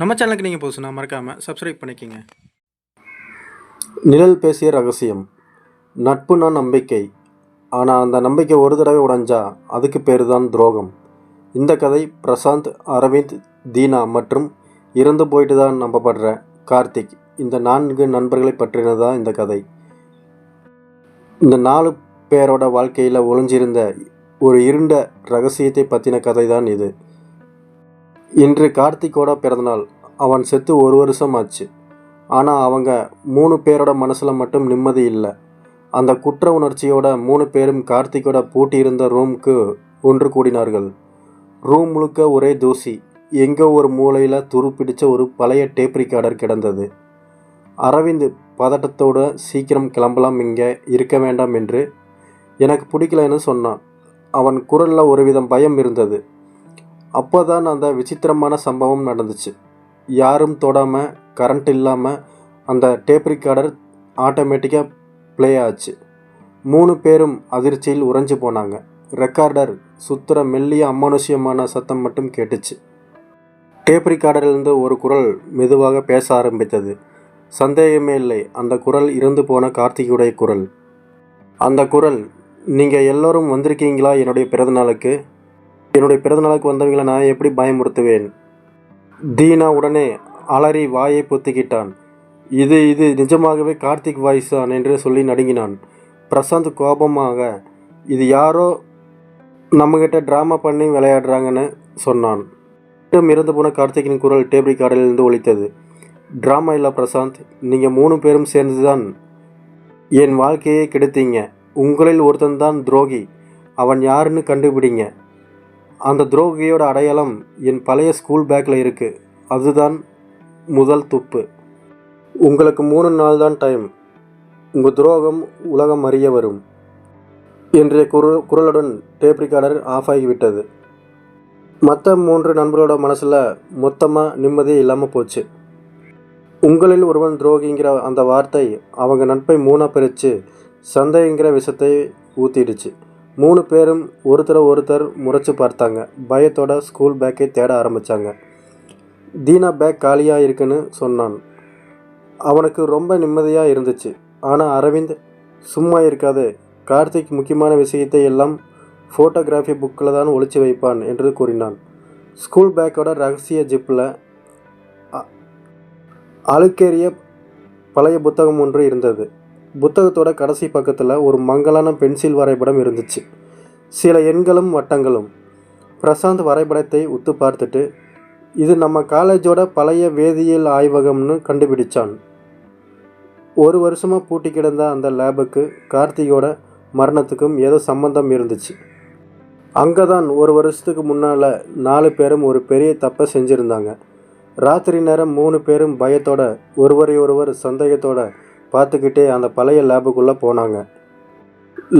நம்ம சேனலுக்கு நீங்கள் போசுனா மறக்காமல் சப்ஸ்கிரைப் பண்ணிக்கோங்க. நிழல் பேசிய ரகசியம். நட்புனா நம்பிக்கை. ஆனால் அந்த நம்பிக்கை ஒரு தடவை உடைஞ்சா அதுக்கு பேர் தான் துரோகம். இந்த கதை பிரசாந்த் அரவிந்த் தீனா மற்றும் இறந்து போயிட்டு தான் நம்பப்படுற கார்த்திக். இந்த நான்கு நண்பர்களை பற்றினது தான் இந்த கதை. இந்த நாலு பேரோட வாழ்க்கையில் ஒளிஞ்சிருந்த ஒரு இருண்ட ரகசியத்தை பற்றின கதை தான் இது. இன்று கார்த்திகோட பிறந்தநாள். அவன் செத்து ஒரு வருஷம் ஆச்சு. ஆனால் அவங்க மூணு பேரோட மனசில் மட்டும் நிம்மதி இல்லை. அந்த குற்ற உணர்ச்சியோட மூணு பேரும் கார்த்திகோட பூட்டியிருந்த ரூமுக்கு ஒன்று கூடினார்கள். ரூம் முழுக்க ஒரே தூசி. எங்கோ ஒரு மூலையில் துரு பிடிச்ச ஒரு பழைய டேப் ரிகார்டர் கிடந்தது. அரவிந்த் பதட்டத்தோட சீக்கிரம் கிளம்பலாம் இங்கே இருக்க வேண்டாம் என்று எனக்கு பிடிக்கலன்னு சொன்னான். அவன் குரலில் ஒருவிதம் பயம் இருந்தது. அப்போ தான் அந்த விசித்திரமான சம்பவம் நடந்துச்சு. யாரும் தொடாமல் கரண்ட் இல்லாமல் அந்த டேப் ரிகார்டர் ஆட்டோமேட்டிக்காக ப்ளே ஆச்சு. மூணு பேரும் அதிர்ச்சியில் உறைஞ்சு போனாங்க. ரெக்கார்டர் சுத்துற மெல்லிய அமானுஷ்யமான சத்தம் மட்டும் கேட்டுச்சு. டேப் ரிகார்டரிலிருந்து ஒரு குரல் மெதுவாக பேச ஆரம்பித்தது. சந்தேகமே இல்லை அந்த குரல் இறந்து போன கார்த்திகுடைய குரல். அந்த குரல் நீங்கள் எல்லோரும் வந்திருக்கீங்களா? என்னுடைய பிறந்தநாளுக்கு என்னுடைய பிறந்தநாளுக்கு வந்தவங்களை நான் எப்படி பயமுறுத்துவேன்? தீனா உடனே அலறி வாயை பொத்திக்கிட்டான். இது இது நிஜமாகவே கார்த்திக் வாய்ஸ் தான் என்று சொல்லி நடுங்கினான். பிரசாந்த் கோபமாக இது யாரோ நம்மக்கிட்ட ட்ராமா பண்ணி விளையாடுறாங்கன்னு சொன்னான். மட்டும் இறந்து போன கார்த்திகின் குரல் டேப் ரெக்கார்டிலிருந்து ஒழித்தது ட்ராமா இல்லை பிரசாந்த் நீங்கள் மூணு பேரும் சேர்ந்து தான் என் வாழ்க்கையை கெடுத்தீங்க. உங்களில் ஒருத்தன் தான் துரோகி. அவன் யாருன்னு கண்டுபிடிங்க. அந்த துரோகியோட அடையாளம் என் பழைய ஸ்கூல் பேக்கில் இருக்குது அதுதான் முதல் துப்பு. உங்களுக்கு மூணு நாள் தான் டைம் உங்கள் துரோகம் உலகம் அறிய வரும். என்ற குரல் குரலுடன் டேப் ரிகார்டர் ஆஃப் ஆகிவிட்டது மற்ற மூன்று நண்பர்களோட மனசில் மொத்தமாக நிம்மதி இல்லாமல் போச்சு. உங்களில் ஒருவன் துரோகிங்கிற அந்த வார்த்தை அவங்க நட்பை மூணாக பிரித்து சந்தைங்கிற விஷத்தை ஊற்றிடுச்சு மூணு பேரும் ஒருத்தரை ஒருத்தர் முறைச்சு பார்த்தாங்க. பயத்தோட ஸ்கூல் பேக்கை தேட ஆரம்பித்தாங்க தீனா பேக் காலியாக இருக்குன்னு சொன்னான். அவனுக்கு ரொம்ப நிம்மதியாக இருந்துச்சு. ஆனால் அரவிந்த் சும்மா இருக்காது. கார்த்திக் முக்கியமான விஷயத்தை எல்லாம் ஃபோட்டோகிராஃபி புக்கில் தான் ஒழிச்சு வைப்பான் என்று கூறினான். ஸ்கூல் பேக்கோட ரகசிய ஜிப்பில் அழுக்கேறிய பழைய புத்தகம் ஒன்று இருந்தது. புத்தகத்தோட கடைசி பக்கத்தில் ஒரு மங்கலான பென்சில் வரைபடம் இருந்துச்சு. சில எண்களும் வட்டங்களும். பிரசாந்த் வரைபடத்தை உத்து பார்த்துட்டு இது நம்ம காலேஜோட பழைய வேதியியல் ஆய்வகம்னு கண்டுபிடிச்சான். ஒரு வருஷமாக பூட்டி கிடந்த அந்த லேபுக்கு கார்த்திகோட மரணத்துக்கும் ஏதோ சம்பந்தம் இருந்துச்சு. அங்கே தான் ஒரு வருஷத்துக்கு முன்னால் நாலு பேரும் ஒரு பெரிய தப்பை செஞ்சுருந்தாங்க. ராத்திரி நேரம் மூணு பேரும் பயத்தோட ஒருவரை ஒருவர் சந்தேகத்தோட பார்த்துக்கிட்டே அந்த பழைய லேபுக்குள்ளே போனாங்க.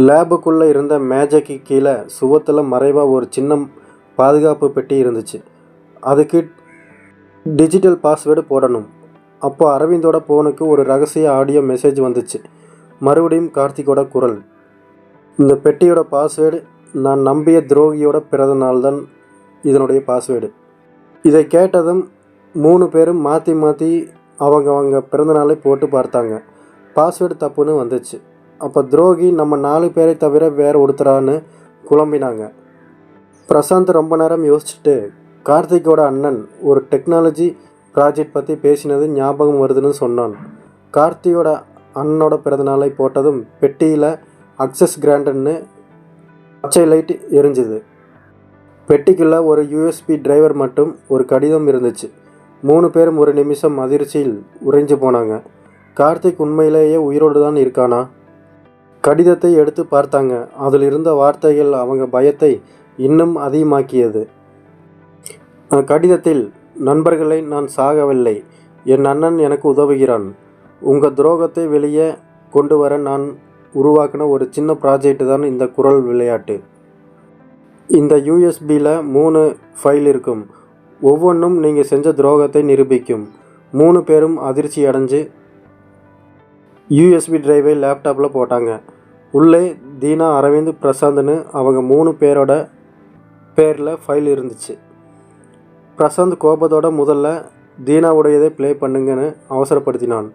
லேபுக்குள்ளே இருந்த மேஜைக்கு கீழே சுவத்தில் மறைவாக ஒரு சின்ன பாதுகாப்பு பெட்டி இருந்துச்சு. அதுக்கு டிஜிட்டல் பாஸ்வேர்டு போடணும். அப்போ அரவிந்தோட ஃபோனுக்கு ஒரு ரகசிய ஆடியோ மெசேஜ் வந்துச்சு. மறுபடியும் கார்த்திகோட குரல். இந்த பெட்டியோட பாஸ்வேர்டு நான் நம்பிய துரோகியோட பிறந்த நாள் தான் இதனுடைய பாஸ்வேர்டு இதை கேட்டதும் மூணு பேரும் மாற்றி மாற்றி அவங்க அவங்க பிறந்தநாளை போட்டு பார்த்தாங்க. பாஸ்வேர்டு தப்புன்னு வந்துச்சு. அப்போ துரோகி நம்ம நாலு பேரை தவிர வேறு ஒருத்தரான்னு குழம்பினாங்க. பிரசாந்த் ரொம்ப நேரம் யோசிச்சுட்டு கார்த்திக்கோட அண்ணன் ஒரு டெக்னாலஜி ப்ராஜெக்ட் பற்றி பேசினது ஞாபகம் வருதுன்னு சொன்னான். கார்த்தியோட அண்ணனோட பிறந்தநாளை போட்டதும் பெட்டியில் அக்சஸ் கிராண்டன்னு பச்சை லைட் எரிஞ்சுது. பெட்டிக்குள்ளே ஒரு யூஎஸ்பி டிரைவர் மட்டும் ஒரு கடிதம் இருந்துச்சு. மூணு பேரும் ஒரு நிமிஷம் அதிர்ச்சியில் உறைஞ்சு போனாங்க. கார்த்திக் உண்மையிலேயே உயிரோடு தான் இருக்கானா? கடிதத்தை எடுத்து பார்த்தாங்க. அதில் இருந்த வார்த்தைகள் அவங்க பயத்தை இன்னும் அதிகமாக்கியது. கடிதத்தில் நண்பர்களை நான் சாகவில்லை. என் அண்ணன் எனக்கு உதவுகிறான். உங்கள் துரோகத்தை வெளியே கொண்டு வர நான் உருவாக்கின ஒரு சின்ன ப்ராஜெக்ட் தான் இந்த குரல் விளையாட்டு. இந்த யூஎஸ்பியில் மூணு ஃபைல் இருக்கும். ஒவ்வொன்றும் நீங்கள் செஞ்ச துரோகத்தை நிரூபிக்கும். மூணு பேரும் அதிர்ச்சி அடைஞ்சு யூஎஸ்பி டிரைவை லேப்டாப்பில் போட்டாங்க. உள்ளே தீனா அரவிந்த் பிரசாந்த்னு அவங்க மூணு பேரோட பேரில் ஃபைல் இருந்துச்சு. பிரசாந்த் கோபத்தோட முதல்ல தீனாவுடையதை ப்ளே பண்ணுங்கன்னு அவசரப்படுத்தினான்.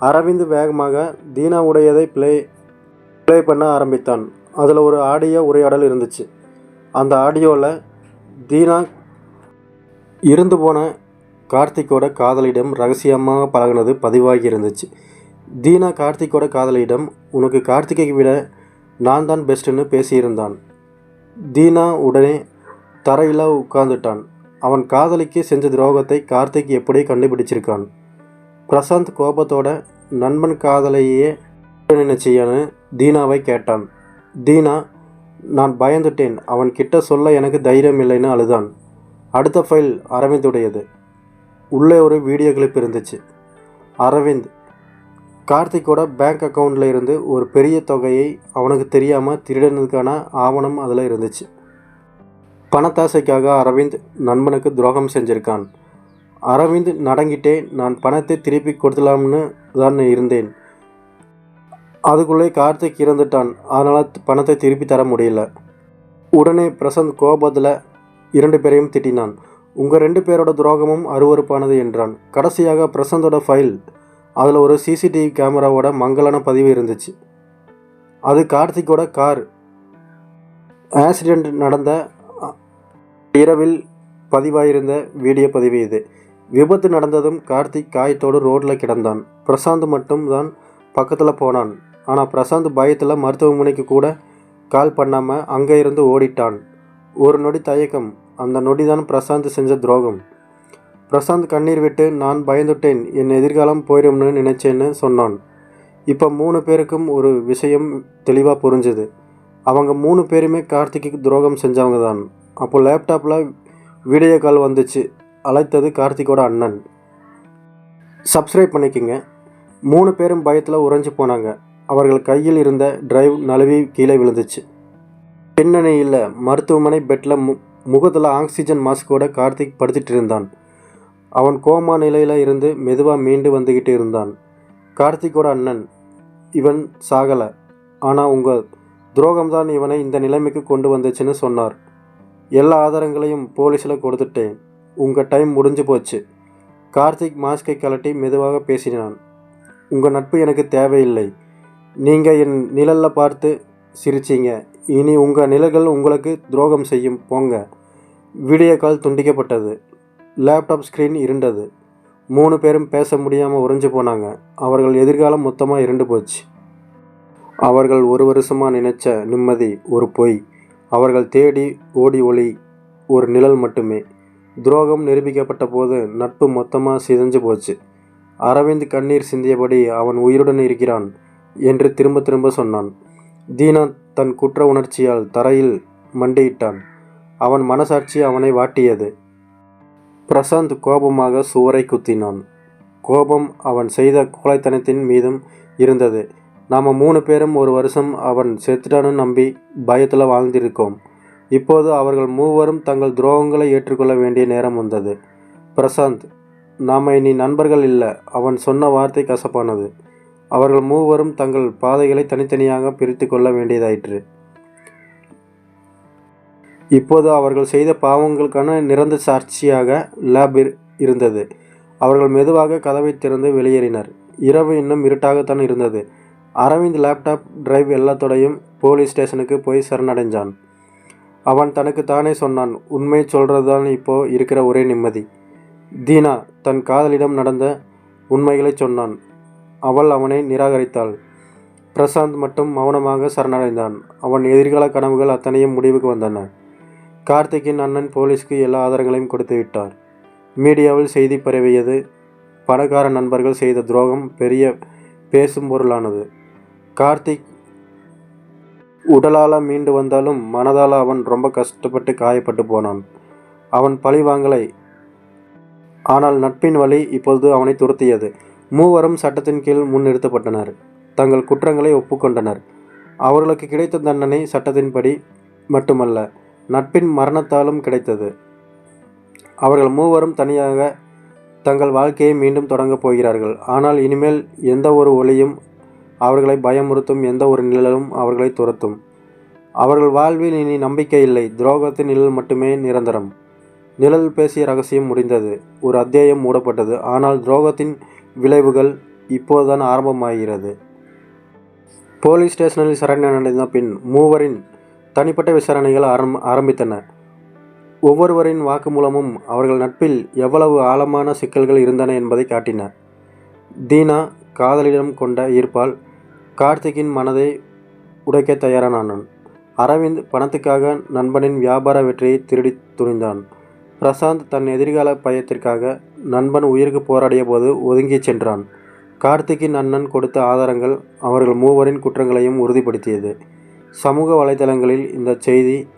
அரவிந்த் வேகமாக தீனாவுடையதை ப்ளே ப்ளே பண்ண ஆரம்பித்தான். அதில் ஒரு ஆடியோ உரையாடல் இருந்துச்சு. அந்த ஆடியோவில் தீனா இருந்து போன கார்த்திக்கோட காதலிடம் ரகசியமாக பழகுனது பதிவாகி இருந்துச்சு. தீனா கார்த்திக்கோட காதலியிடம் உனக்கு கார்த்திகை விட நான் தான் பெஸ்ட்டுன்னு பேசியிருந்தான். தீனா உடனே தரையில் உட்கார்ந்துட்டான். அவன் காதலிக்கு செஞ்ச துரோகத்தை கார்த்திக் எப்படி கண்டுபிடிச்சிருக்கான். பிரசாந்த் கோபத்தோட நண்பன் காதலையே நினைச்சியான்னு தீனாவை கேட்டான். தீனா நான் பயந்துட்டேன். அவன் கிட்ட சொல்ல எனக்கு தைரியம் இல்லைன்னு அழுதான். அடுத்த ஃபைல் அரவிந்துடையது. உள்ளே ஒரு வீடியோ கிளிப் இருந்துச்சு. அரவிந்த் கார்த்திக்கோட பேங்க் அக்கௌண்ட்டில் இருந்து ஒரு பெரிய தொகையை அவனுக்கு தெரியாமல் திருடனதுக்கான ஆவணம் அதில் இருந்துச்சு. பணத்தாசைக்காக அரவிந்த் நண்பனுக்கு துரோகம் செஞ்சிருக்கான். அரவிந்த் நடங்கிட்டே நான் பணத்தை திருப்பி கொடுத்தலாம்னு தான் இருந்தேன். அதுக்குள்ளே கார்த்திக் இறந்துட்டான். அதனால் பணத்தை திருப்பி தர முடியல. உடனே பிரசாந்த் கோபத்தில் இரண்டு பேரையும் திட்டினான். உங்கள் ரெண்டு பேரோட துரோகமும் அருவருப்பானது என்றான். கடைசியாக பிரசாந்தோட ஃபைல் அதில் ஒரு சிசிடிவி கேமராவோட மங்கலான பதிவு இருந்துச்சு. அது கார்த்திக்கோட கார். ஆக்சிடெண்ட் நடந்த இரவில் பதிவாயிருந்த வீடியோ பதிவு இது. விபத்து நடந்ததும் கார்த்திக் காயத்தோடு ரோட்டில் கிடந்தான். பிரசாந்த் மட்டும் தான் பக்கத்தில் போனான். ஆனால் பிரசாந்த் பயத்தில் மருத்துவமனைக்கு கூட கால் பண்ணாமல் அங்கே இருந்து ஓடிட்டான். ஒரு நொடி தயக்கம். அந்த நொடி தான் பிரசாந்த் செஞ்ச துரோகம். பிரசாந்த் கண்ணீர் விட்டு நான் பயந்துட்டேன் என் எதிர்காலம் போயிடும்னு நினைச்சேன்னு சொன்னான். இப்போ மூணு பேருக்கும் ஒரு விஷயம் தெளிவாக புரிஞ்சுது. அவங்க மூணு பேருமே கார்த்திக்கு துரோகம் செஞ்சவங்க தான். அப்போ லேப்டாப்பில் வீடியோ கால் வந்துச்சு. அழைத்தது கார்த்திக்கோட அண்ணன். சப்ஸ்கிரைப் பண்ணிக்கோங்க. மூணு பேரும் பயத்தில் உறைஞ்சு போனாங்க. அவர்கள் கையில் இருந்த டிரைவ் நழுவி கீழே விழுந்துச்சு. பின்னணியில் மருத்துவமனை பெட்டில் மு முகத்தில் ஆக்சிஜன் மாஸ்கோட கார்த்திக் படுத்துட்டு இருந்தான். அவன் கோமா நிலையில் இருந்து மெதுவாக மீண்டு வந்துக்கிட்டு இருந்தான். கார்த்திக்கோட அண்ணன் இவன் சாகலை. ஆனால் உங்கள் துரோகம்தான் இவனை இந்த நிலைமைக்கு கொண்டு வந்துச்சுன்னு சொன்னார். எல்லா ஆதாரங்களையும் போலீஸில் கொடுத்துட்டேன். உங்கள் டைம் முடிஞ்சு போச்சு. கார்த்திக் மாஸ்கை கழட்டி மெதுவாக பேசினான். உங்கள் நட்பு எனக்கு தேவையில்லை. நீங்கள் என் நிழலில் பார்த்து சிரிச்சீங்க. இனி உங்கள் நிழல்கள் உங்களுக்கு துரோகம் செய்யும். போங்க. வீடியோ கால் துண்டிக்கப்பட்டது. லேப்டாப் ஸ்க்ரீன் இருண்டது. மூணு பேரும் பேச முடியாமல் உறைஞ்சு போனாங்க. அவர்கள் எதிர்காலம் மொத்தமாக இருண்டு போச்சு. அவர்கள் ஒரு வருஷமாக நினைச்ச நிம்மதி ஒரு பொய். அவர்கள் தேடி ஓடி ஒளி ஒரு நிழல் மட்டுமே. துரோகம் நிரூபிக்கப்பட்ட போது நட்பு மொத்தமாக சிதைஞ்சு போச்சு. அரவிந்த் கண்ணீர் சிந்தியபடி அவன் உயிருடன் இருக்கிறான் என்று திரும்ப திரும்ப சொன்னான். தீனா தன் குற்ற உணர்ச்சியால் தரையில் மண்டியிட்டான். அவன் மனசாட்சி அவனை வாட்டியது. பிரசாந்த் கோபமாக சுவரை குத்தினான். கோபம் அவன் செய்த கோழைத்தனத்தின் மீதும் இருந்தது. நாம் மூணு பேரும் ஒரு வருஷம் அவன் செத்துட்டான்னு நம்பி பயத்தில் வாழ்ந்திருக்கோம். இப்போது அவர்கள் மூவரும் தங்கள் துரோகங்களை ஏற்றுக்கொள்ள வேண்டிய நேரம் வந்தது. பிரசாந்த் நாம் இனி நண்பர்கள் இல்லை. அவன் சொன்ன வார்த்தை கசப்பானது. அவர்கள் மூவரும் தங்கள் பாதைகளை தனித்தனியாக பிரித்து கொள்ள வேண்டியதாயிற்று. இப்போது அவர்கள் செய்த பாவங்களுக்கான நிரந்தர சாட்சியாக லேப் இருந்தது. அவர்கள் மெதுவாக கதவை திறந்து வெளியேறினர். இரவு இன்னும் இருட்டாகத்தான் இருந்தது. அரவிந்த் லேப்டாப் டிரைவ் எல்லாத்தோடையும் போலீஸ் ஸ்டேஷனுக்கு போய் சரணடைஞ்சான் அவன் தனக்கு தானே சொன்னான் உண்மை சொல்கிறது தான் இப்போ இருக்கிற ஒரே நிம்மதி. தீனா தன் காதலிடம் நடந்த உண்மைகளை சொன்னான். அவள் அவனை நிராகரித்தாள். பிரசாந்த் மட்டும் மௌனமாக சரணடைந்தான். அவன் எதிர்கால கனவுகள் அத்தனையும் முடிவுக்கு வந்தன. கார்த்திக்கின் அண்ணன் போலீஸ்க்கு எல்லா ஆதாரங்களையும் கொடுத்து விட்டார். மீடியாவில் செய்தி பரவியது. பணக்கார நண்பர்கள் செய்த துரோகம் பெரிய பேசும் பொருளானது. கார்த்திக் உடலால் மீண்டு வந்தாலும் மனதால் அவன் ரொம்ப கஷ்டப்பட்டு காயப்பட்டு போனான். அவன் பழி வாங்கலை. ஆனால் நட்பின் வழி இப்பொழுது அவனை துரத்தியது. மூவரும் சட்டத்தின் கீழ் முன்னிறுத்தப்பட்டனர். தங்கள் குற்றங்களை ஒப்புக்கொண்டனர். அவர்களுக்கு கிடைத்த தண்டனை சட்டத்தின்படி மட்டுமல்ல. நட்பின் மரணத்தாலும் கிடைத்தது. அவர்கள் மூவரும் தனியாக தங்கள் வாழ்க்கையை மீண்டும் தொடங்கப் போகிறார்கள். ஆனால் இனிமேல் எந்த ஒரு ஒளியும் அவர்களை பயமுறுத்தும் எந்த ஒரு நிழலும் அவர்களை துரத்தும். அவர்கள் வாழ்வில் இனி நம்பிக்கை இல்லை. துரோகத்தின் நிழல் மட்டுமே நிரந்தரம். நிழல் பேசிய ரகசியம் முடிந்தது. ஒரு அத்தியாயம் மூடப்பட்டது. ஆனால் துரோகத்தின் விளைவுகள் இப்போதுதான் ஆரம்பமாகிறது. போலீஸ் ஸ்டேஷனில் சரணடைந்த பின் மூவரின் தனிப்பட்ட விசாரணைகள் ஆரம் ஆரம்பித்தன. ஒவ்வொருவரின் வாக்குமூலமும் அவர்கள் நட்பில் எவ்வளவு ஆழமான சிக்கல்கள் இருந்தன என்பதை காட்டின. தீனா காதலிடம் கொண்ட ஈர்ப்பால் கார்த்திக்கின் மனதை உடைக்க தயாரானான் அரவிந்த் பணத்துக்காக நண்பனின் வியாபார வெற்றியை திருடி துணிந்தான். பிரசாந்த் தன் எதிர்கால பயத்திற்காக நண்பன் உயிருக்கு போராடிய போது ஒதுங்கி சென்றான். கார்த்திக்கின் அண்ணன் கொடுத்த ஆதாரங்கள் அவர்கள் மூவரின் குற்றங்களையும் உறுதிப்படுத்தியது. சமூக வலைதளங்களில் இந்த செய்தி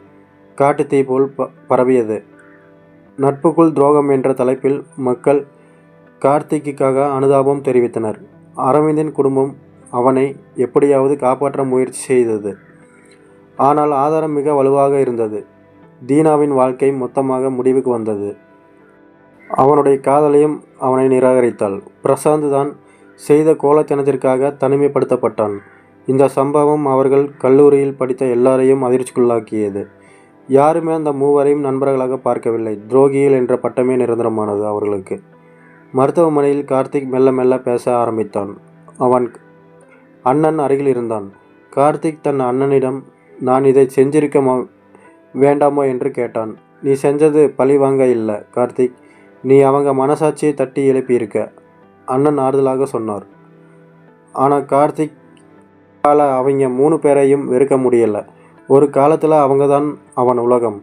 காட்டுத்தீ போல் ப பரவியது. நட்புக்குள் துரோகம் என்ற தலைப்பில் மக்கள் கார்த்திக்குக்காக அனுதாபம் தெரிவித்தனர். அரவிந்தின் குடும்பம் அவனை எப்படியாவது காப்பாற்ற முயற்சி செய்தது. ஆனால் ஆதாரம் மிக வலுவாக இருந்தது. தீனாவின் வாழ்க்கை மொத்தமாக முடிவுக்கு வந்தது. அவனுடைய காதலையும் அவனை நிராகரித்தாள். பிரசாந்த் தான் செய்த கோலத்தனத்திற்காக தனிமைப்படுத்தப்பட்டான். இந்த சம்பவம் அவர்கள் கல்லூரியில் படித்த எல்லாரையும் அதிர்ச்சிக்குள்ளாக்கியது. யாருமே அந்த மூவரையும் நண்பர்களாக பார்க்கவில்லை. துரோகிகள் என்ற பட்டமே நிரந்தரமானது அவர்களுக்கு. மருத்துவமனையில் கார்த்திக் மெல்ல மெல்ல பேச ஆரம்பித்தான். அவன் அண்ணன் அருகில் இருந்தான். கார்த்திக் தன் அண்ணனிடம் நான் இதை செஞ்சிருக்க மா- வேண்டாமோ? என்று கேட்டான். நீ செஞ்சது பழி வாங்க இல்லை கார்த்திக். நீ அவங்க மனசாட்சியை தட்டி எழுப்பியிருக்க அண்ணன் ஆறுதலாக சொன்னார். ஆனால் கார்த்திக் கால அவங்க மூணு பேரையும் வெறுக்க முடியல. ஒரு காலத்தில் அவங்க தான் அவன் உலகம்.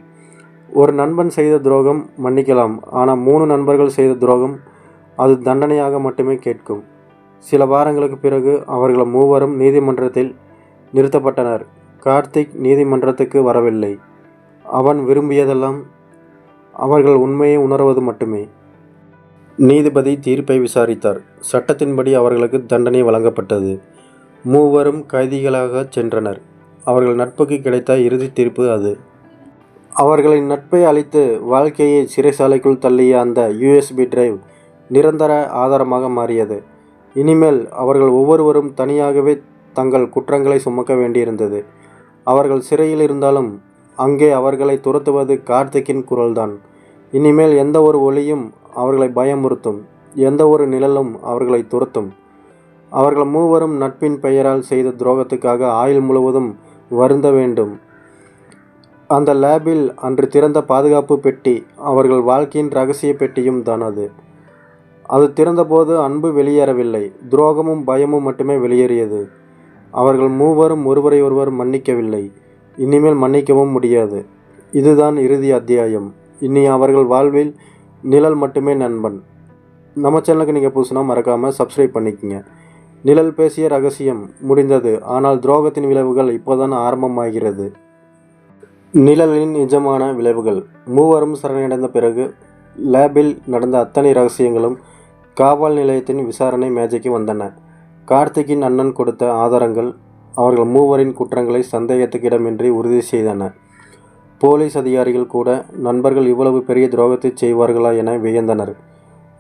ஒரு நண்பன் செய்த துரோகம் மன்னிக்கலாம். ஆனால் மூணு நண்பர்கள் செய்த துரோகம் அது தண்டனையாக மட்டுமே கேட்கும். சில வாரங்களுக்கு பிறகு அவர்கள் மூவரும் நீதிமன்றத்தில் நிறுத்தப்பட்டனர். கார்த்திக் நீதிமன்றத்துக்கு வரவில்லை. அவன் விரும்பியதெல்லாம் அவர்கள் உண்மையை உணர்வது மட்டுமே. நீதிபதி தீர்ப்பை விசாரித்தார். சட்டத்தின்படி அவர்களுக்கு தண்டனை வழங்கப்பட்டது. மூவரும் கைதிகளாக சென்றனர். அவர்கள் நட்புக்கு கிடைத்த இறுதி தீர்ப்பு அது. அவர்களின் நட்பை அழித்து வாழ்க்கையை சிறைசாலைக்குள் தள்ளிய அந்த யூஎஸ்பி டிரைவ் நிரந்தர ஆதாரமாக மாறியது. இனிமேல் அவர்கள் ஒவ்வொருவரும் தனியாகவே தங்கள் குற்றங்களை சுமக்க வேண்டியிருந்தது. அவர்கள் சிறையில் இருந்தாலும் அங்கே அவர்களை துரத்துவது கார்த்திக்கின் குரல்தான். இனிமேல் எந்த ஒரு ஒளியும் அவர்களை பயமுறுத்தும். எந்த ஒரு நிழலும் அவர்களை துரத்தும். அவர்கள் மூவரும் நட்பின் பெயரால் செய்த துரோகத்துக்காக ஆயுள் முழுவதும் வருந்த வேண்டும். அந்த லேபில் அன்று திறந்த பாதுகாப்பு பெட்டி அவர்கள் வாழ்க்கையின் ரகசிய பெட்டியும் தான் அது. அது திறந்தபோது அன்பு வெளியேறவில்லை துரோகமும் பயமும் மட்டுமே வெளியேறியது. அவர்கள் மூவரும் ஒருவரை ஒருவர் மன்னிக்கவில்லை இனிமேல் மன்னிக்கவும் முடியாது. இதுதான் இறுதி அத்தியாயம். இனி அவர்கள் வாழ்வில் நிழல் மட்டுமே நண்பன். நம்ம சேனலுக்கு நீங்கள் புதுசுனா மறக்காமல் சப்ஸ்கிரைப் பண்ணிக்கங்க. நிழல் பேசிய ரகசியம் முடிந்தது. ஆனால் துரோகத்தின் விளைவுகள் இப்போதான் ஆரம்பமாகிறது. நிழலின் நிஜமான விளைவுகள். மூவரும் சரணடைந்த பிறகு லேபில் நடந்த அத்தனை ரகசியங்களும் காவல் நிலையத்தின் விசாரணை மேஜைக்கு வந்தன. கார்த்திக்கின் அண்ணன் கொடுத்த ஆதாரங்கள் அவர்கள் மூவரின் குற்றங்களை சந்தேகத்துக்கிடமின்றி உறுதி செய்தன. போலீஸ் அதிகாரிகள் கூட நண்பர்கள் இவ்வளவு பெரிய துரோகத்தை செய்வார்களா என வியந்தனர்.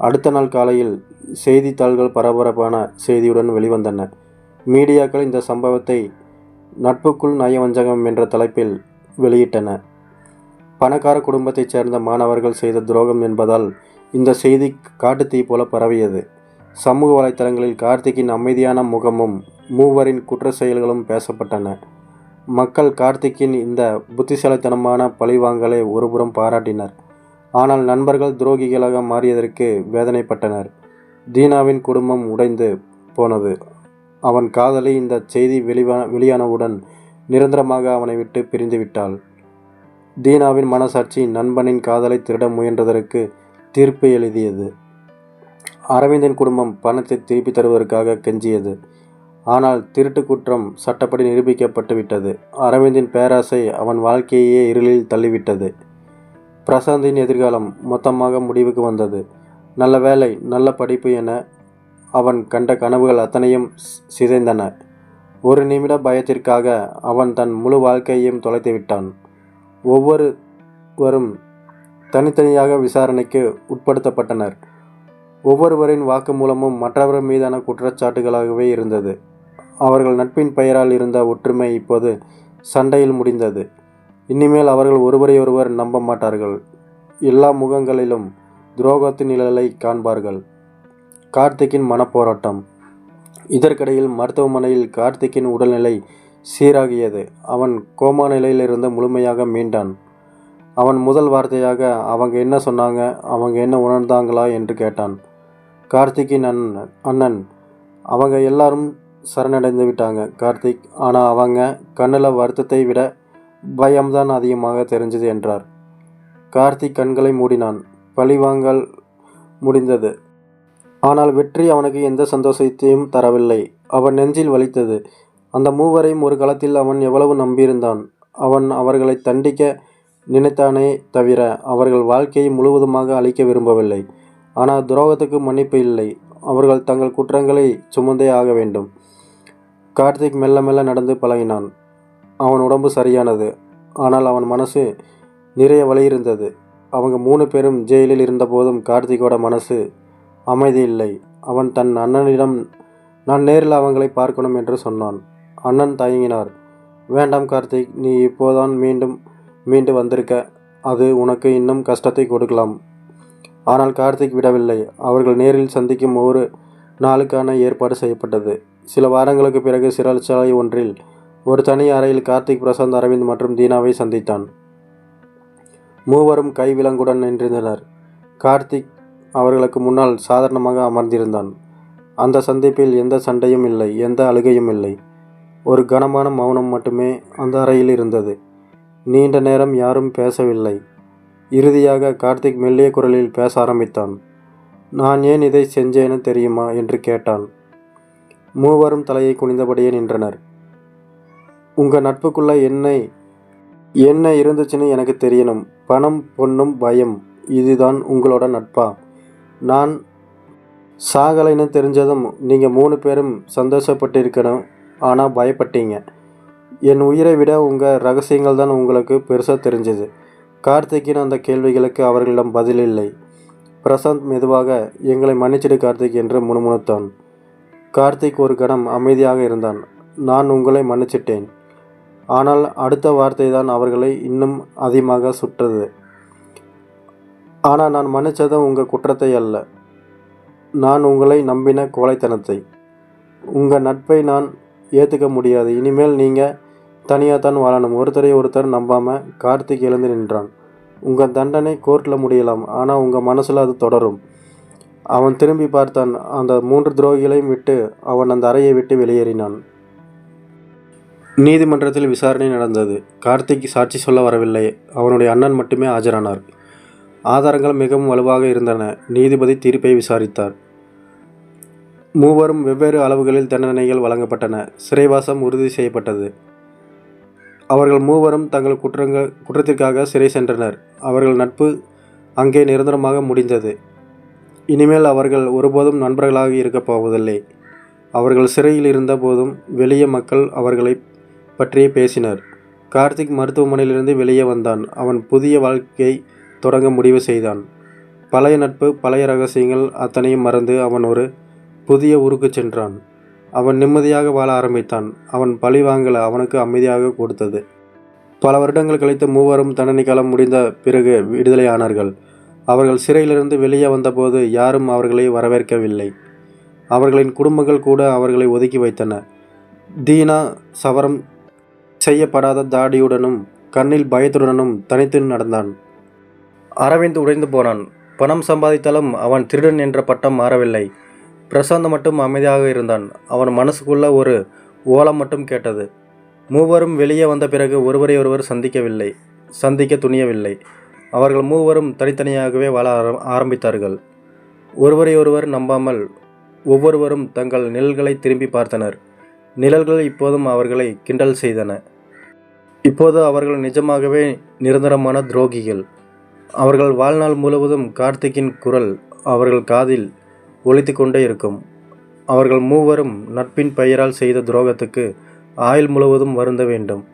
அடுத்த நாள் காலையில் செய்தித்தாள்கள் பரபரப்பான செய்தியுடன் வெளிவந்தன. மீடியாக்கள் இந்த சம்பவத்தை நட்புக்குள் நயவஞ்சகம் என்ற தலைப்பில் வெளியிட்டன. பணக்கார குடும்பத்தைச் சேர்ந்த மாணவர்கள் செய்த துரோகம் என்பதால் இந்த செய்தி காட்டுத்தீ போல பரவியது. சமூக வலைத்தளங்களில் கார்த்திக்கின் அமைதியான முகமும் மூவரின் குற்ற செயல்களும் பேசப்பட்டன. மக்கள் கார்த்திக்கின் இந்த புத்திசாலித்தனமான பழிவாங்கலை ஒருபுறம் பாராட்டினர். ஆனால் நண்பர்கள் துரோகிகளாக மாறியதற்கு வேதனைப்பட்டனர். தீனாவின் குடும்பம் உடைந்து போனது. அவன் காதலி இந்த செய்தி வெளிவா வெளியானவுடன் நிரந்தரமாக அவனை விட்டு பிரிந்து விட்டாள் தீனாவின் மனசாட்சி நண்பனின் காதலை திருட முயன்றதற்கு தீர்ப்பு எழுதியது. அரவிந்தின் குடும்பம் பணத்தை திருப்பி தருவதற்காக கெஞ்சியது. ஆனால் திருட்டு குற்றம் சட்டப்படி நிரூபிக்கப்பட்டு விட்டது அரவிந்தின் பேராசை அவன் வாழ்க்கையே இருளில் தள்ளிவிட்டது. பிரசாந்தின் எதிர்காலம் மொத்தமாக முடிவுக்கு வந்தது. நல்ல வேலை நல்ல படிப்பு என அவன் கண்ட கனவுகள் அத்தனையும் சி- சிதைந்தன. ஒரு நிமிட பயத்திற்காக அவன் தன் முழு வாழ்க்கையையும் தொலைத்து விட்டான். ஒவ்வொருவரும் தனித்தனியாக விசாரணைக்கு உட்படுத்தப்பட்டனர். ஒவ்வொருவரின் வாக்குமூலமும் மற்றவர் மீதான குற்றச்சாட்டுகளாகவே இருந்தது. அவர்கள் நட்பின் பெயரால் இருந்த ஒற்றுமை இப்போது சண்டையில் முடிந்தது. இனிமேல் அவர்கள் ஒருவரை ஒருவர் நம்ப மாட்டார்கள் எல்லா முகங்களிலும் துரோகத்தின் நிழலை காண்பார்கள். கார்த்திக்கின் மனப்போராட்டம். இதற்கிடையில் மருத்துவமனையில் கார்த்திக்கின் உடல்நிலை சீராகியது. அவன் கோமா நிலையிலிருந்து முழுமையாக மீண்டான். அவன் முதல் வார்த்தையாக அவங்க என்ன சொன்னாங்க? அவங்க என்ன உணர்ந்தாங்களா? என்று கேட்டான். கார்த்திக்கின் அண்ணன் அண்ணன் அவங்க எல்லாரும் சரணடைந்து விட்டாங்க கார்த்திக். ஆனால் அவங்க கண்ணில் வருத்தத்தை விட பயம்தான் அதிகமாக தெரிஞ்சது என்றார். கார்த்திக் கண்களை மூடினான். பழிவாங்கல் முடிந்தது. ஆனால் வெற்றி அவனுக்கு எந்த சந்தோஷத்தையும் தரவில்லை. அவன் நெஞ்சில் வலித்தது. அந்த மூவரையும் ஒரு காலத்தில் அவன் எவ்வளவு நம்பியிருந்தான். அவன் அவர்களை தண்டிக்க நினைத்தானே தவிர அவர்கள் வாழ்க்கையை முழுவதுமாக அழிக்க விரும்பவில்லை. ஆனால் துரோகத்துக்கு மன்னிப்பு இல்லை. அவர்கள் தங்கள் குற்றங்களை சுமந்தே ஆக வேண்டும். கார்த்திக் மெல்ல மெல்ல நடந்து பழகினான். அவன் உடம்பு சரியானது. ஆனால் அவன் மனசு நிறைய வலி இருந்தது. அவங்க மூணு பேரும் ஜெயிலில் இருந்தபோதும் கார்த்திகோட மனசு அமைதி இல்லை. அவன் தன் அண்ணனிடம் நான் நேரில் அவங்களை பார்க்கணும் என்று சொன்னான். அண்ணன் தயங்கினார். வேண்டாம் கார்த்திக் நீ இப்போதான் மீண்டும் மீண்டு வந்திருக்க. அது உனக்கு இன்னும் கஷ்டத்தை கொடுக்கலாம். ஆனால் கார்த்திக் விடவில்லை. அவர்கள் நேரில் சந்திக்கும் ஒரு நாளுக்கான ஏற்பாடு செய்யப்பட்டது. சில வாரங்களுக்கு பிறகு சிறைச்சாலை ஒன்றில் ஒரு தனி அறையில் கார்த்திக் பிரசாந்த் அரவிந்த் மற்றும் தீனாவை சந்தித்தான். மூவரும் கைவிலங்குடன் நின்றிருந்தனர். கார்த்திக் அவர்களுக்கு முன்னால் சாதாரணமாக அமர்ந்திருந்தான். அந்த சந்திப்பில் எந்த சண்டையும் இல்லை எந்த அழுகையும் இல்லை. ஒரு கனமான மௌனம் மட்டுமே அந்த அறையில் இருந்தது. நீண்ட நேரம் யாரும் பேசவில்லை. இறுதியாக கார்த்திக் மெல்லிய குரலில் பேச ஆரம்பித்தான். நான் ஏன் இதை செஞ்சேன்னு தெரியுமா? என்று கேட்டான். மூவரும் தலையை குனிந்தபடியே நின்றனர். உங்கள் நட்புக்குள்ள என்னை என்ன இருந்துச்சுன்னு எனக்கு தெரியணும். பணம் பொண்ணும் பயம் இதுதான் உங்களோட நட்பா? நான் சாகலைன்னு தெரிஞ்சதும் நீங்கள் மூணு பேரும் சந்தோஷப்பட்டிருக்கணும். ஆனால் பயப்பட்டீங்க. என் உயிரை விட உங்கள் ரகசியங்கள் தான் உங்களுக்கு பெருசாக தெரிஞ்சது. கார்த்திக்கின் அந்த கேள்விகளுக்கு அவர்களிடம் பதில் இல்லை. பிரசாந்த் மெதுவாக எங்களை மன்னிச்சிடு கார்த்திக் என்று முணுமுணுத்தான். கார்த்திக் ஒரு கணம் அமைதியாக இருந்தான். நான் உங்களை மன்னிச்சிட்டேன். ஆனால் அடுத்த வார்த்தை தான் அவர்களை இன்னும் அதிகமாக சுட்டது ஆனால் நான் மன்னிச்சது உங்கள் குற்றத்தை அல்ல. நான் உங்களை நம்பின கோழைத்தனத்தை. உங்கள் நட்பை நான் ஏற்றுக்க முடியாது. இனிமேல் நீங்கள் தனியாக தான் வாழணும். ஒருத்தரை ஒருத்தர் நம்பாமல் கார்த்திக் எழுந்து நின்றான். உங்கள் தண்டனை கோர்ட்டில் முடியலாம். ஆனால் உங்கள் மனசில் அது தொடரும். அவன் திரும்பி பார்த்தான். அந்த மூன்று துரோகிகளையும் விட்டு அவன் அந்த அறையை விட்டு வெளியேறினான். நீதிமன்றத்தில் விசாரணை நடந்தது. கார்த்திக் சாட்சி சொல்ல வரவில்லை. அவனுடைய அண்ணன் மட்டுமே ஆஜரானார். ஆதாரங்கள் மிகவும் வலுவாக இருந்தன. நீதிபதி தீர்ப்பை விசாரித்தார். மூவரும் வெவ்வேறு அளவுகளில் தண்டனைகள் வழங்கப்பட்டன. சிறைவாசம் உறுதி செய்யப்பட்டது. அவர்கள் மூவரும் தங்கள் குற்றங்கள் குற்றத்திற்காக சிறை சென்றனர். அவர்கள் நட்பு அங்கே நிரந்தரமாக முடிந்தது. இனிமேல் அவர்கள் ஒருபோதும் நண்பர்களாக இருக்கப் போவதில்லை அவர்கள் சிறையில் இருந்த போதும் வெளியே மக்கள் அவர்களை பற்றியே பேசினர். கார்த்திக் மருத்துவமனையிலிருந்து வெளியே வந்தான். அவன் புதிய வாழ்க்கையை தொடங்க முடிவு செய்தான். பழைய நட்பு பழைய ரகசியங்கள் அத்தனையும் மறந்து அவன் ஒரு புதிய ஊருக்கு சென்றான். அவன் நிம்மதியாக வாழ ஆரம்பித்தான். அவன் பழி வாங்கல அவனுக்கு அமைதியாக கொடுத்தது. பல வருடங்கள் கழித்து மூவரும் தண்டனை காலம் முடிந்த பிறகு விடுதலை ஆனார்கள். அவர்கள் சிறையிலிருந்து வெளியே வந்தபோது யாரும் அவர்களை வரவேற்கவில்லை. அவர்களின் குடும்பங்கள் கூட அவர்களை ஒதுக்கி வைத்தன. தீனா சவரம் செய்யப்படாத தாடியுடனும் கண்ணில் பயத்துடனும் தனித்து நடந்தான். அரவிந்த் உடைந்து போனான். பணம் சம்பாதித்தாலும் அவன் திருடன் என்ற பட்டம் மாறவில்லை. பிரசாந்த் மட்டும் அமைதியாக இருந்தான். அவன் மனசுக்குள்ள ஒரு ஓலம் மட்டும் கேட்டது. மூவரும் வெளியே வந்த பிறகு ஒருவரை ஒருவர் சந்திக்கவில்லை. சந்திக்க துணியவில்லை. அவர்கள் மூவரும் தனித்தனியாகவே வாழ ஆர- ஆரம்பித்தார்கள். ஒருவரையொருவர் நம்பாமல் ஒவ்வொருவரும் தங்கள் நிழல்களை திரும்பி பார்த்தனர். நிழல்கள் இப்போதும் அவர்களை கிண்டல் செய்தன. இப்போது அவர்கள் நிஜமாகவே நிரந்தரமான துரோகிகள். அவர்கள் வாழ்நாள் முழுவதும் கார்த்திக்கின் குரல் அவர்கள் காதில் ஒழித்து கொண்டே இருக்கும். அவர்கள் மூவரும் நட்பின் பெயரால் செய்த துரோகத்துக்கு ஆயுள் முழுவதும் வருந்த வேண்டும்.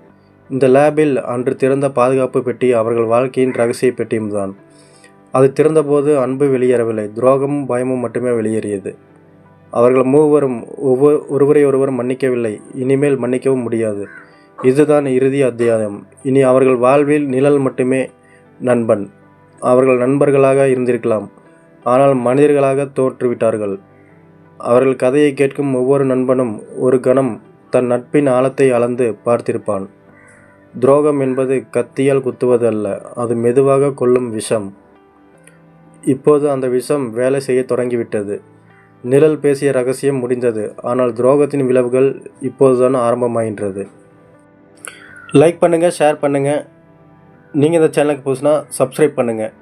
இந்த லேபில் அன்று திறந்த பாதுகாப்பு பெட்டி அவர்கள் வாழ்க்கையின் ரகசிய பெட்டியும்தான். அது திறந்தபோது அன்பு வெளியேறவில்லை. துரோகமும் பயமும் மட்டுமே வெளியேறியது. அவர்கள் மூவரும் ஒவ்வொரு ஒருவரை ஒருவர் மன்னிக்கவில்லை. இனிமேல் மன்னிக்கவும் முடியாது. இதுதான் இறுதி அத்தியாயம். இனி அவர்கள் வாழ்வில் நிழல் மட்டுமே நண்பன். அவர்கள் நண்பர்களாக இருந்திருக்கலாம். ஆனால் மனிதர்களாக தோற்றுவிட்டார்கள். அவர்கள் கதையை கேட்கும் ஒவ்வொரு நண்பனும் ஒரு கணம் தன் நட்பின் ஆழத்தை அளந்து பார்த்திருப்பான். துரோகம் என்பது கத்தியால் குத்துவது அல்ல அது மெதுவாக கொள்ளும் விஷம். இப்போது அந்த விஷம் வேலை செய்ய தொடங்கிவிட்டது. நிழல் பேசிய ரகசியம் முடிந்தது. ஆனால் துரோகத்தின் விளைவுகள் இப்போதுதான் ஆரம்பமாகின்றது. லைக் பண்ணுங்கள் ஷேர் பண்ணுங்கள் நீங்கள் இந்த சேனலுக்கு புதுசுனா சப்ஸ்கிரைப் பண்ணுங்கள்